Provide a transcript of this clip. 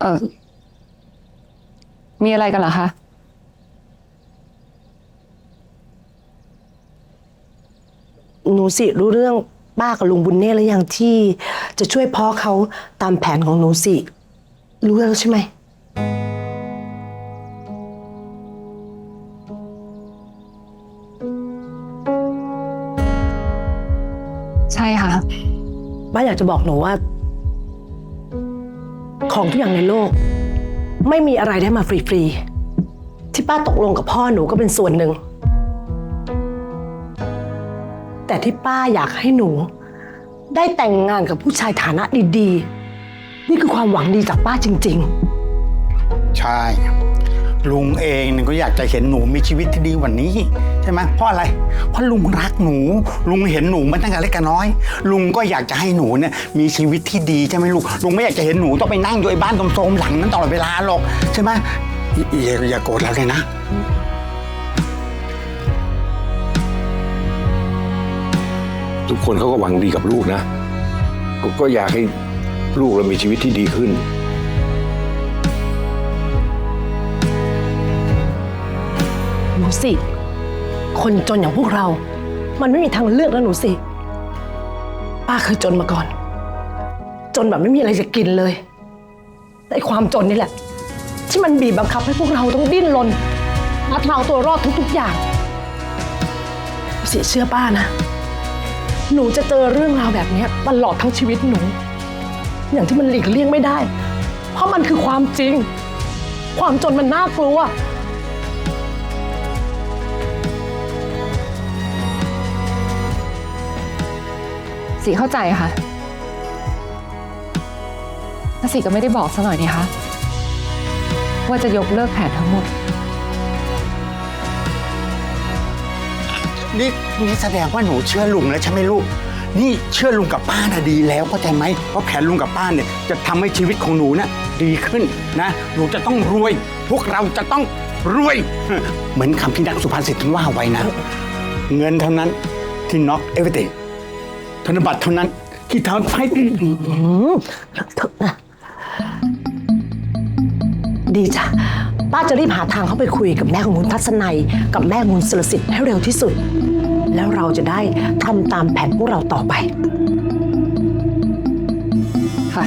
เออมีอะไรกันเหรอคะ หนูสิรู้เรื่องป้ากับลุงบุญเน่หรือยังที่จะช่วยพ่อเขาตามแผนของหนูสิ รู้แล้วใช่ไหม ช่ค่ะป้าอยากจะบอกหนูว่า ของทุกอย่างในโลก ไม่มีอะไรได้มาฟรีๆ ที่ป้าตกลงกับพ่อหนูก็เป็นส่วนหนึ่ง แต่ที่ป้าอยากให้หนู ได้แต่งงานกับผู้ชายฐานะดีๆ นี่คือความหวังดีจากป้าจริง ๆ ใช่ ลุงเองเนี่ยก็อยากจะเห็นหนูมีชีวิตที่ดีกว่านี้ ใช่ไหมเพราะอะไร เพราะลุงรักหนู ลุงเห็นหนูมาตั้งแต่เล็กกันน้อย ลุงก็อยากจะให้หนูเนี่ยมีชีวิตที่ดีใช่ไหมลูกลุงไม่อยากจะเห็นหนูต้องไปนั่งอยู่ไอ้บ้านโทรมๆหลังนั้นตลอดเวลาหรอกใช่ไหมอย่าอย่าโกรธเราเลยนะ ทุกคนเขาก็หวังดีกับลูกนะ ก็อยากให้ลูกเรามีชีวิตที่ดีขึ้น หนูสิ คนจนอย่างพวกเรา มันไม่มีทางเลือกแล้วหนูสิ ป้าเคยจนมาก่อน จนแบบไม่มีอะไรจะกินเลย แต่ความจนนี่แหละ ที่มันบีบบังคับให้พวกเราต้องดิ้นรนนัดเราตัวรอดทุกๆอย่างเสียเชื่อป้านะ หนูจะเจอเรื่องราวแบบนี้ตลอดทั้งชีวิตหนู อย่างที่มันหลีกเลี่ยงไม่ได้ เพราะมันคือความจริง ความจนมันน่ากลัว สีเข้าใจค่ะแต่สีก็ไม่ได้บอกซะหน่อยนี่คะว่าจะยกเลิกแผนทั้งหมด นี่นี่แสดงว่าหนูเชื่อลุงแล้วใช่ไหมลูก นี่เชื่อลุงกับป้าน่ะดีแล้วเข้าใจไหมว่าแผนลุงกับป้าเนี่ยจะทำให้ชีวิตของหนูน่ะดีขึ้นนะ หนูจะต้องรวย พวกเราจะต้องรวย เหมือนคำที่นักสุภาษิตท่านว่าไว้นะ เงินเท่านั้นที่ knock everything ธนบัตรเท่านั้น ที่ทำให้อืมเลอะเถอะนะ ดีจ้ะ ป้าจะรีบหาทางเข้าไปคุยกับแม่ของคุณทัศนัย กับแม่ของคุณสุรสิทธิ์ให้เร็วที่สุด แล้วเราจะได้ทำตามแผนพวกเราต่อไป ค่ะ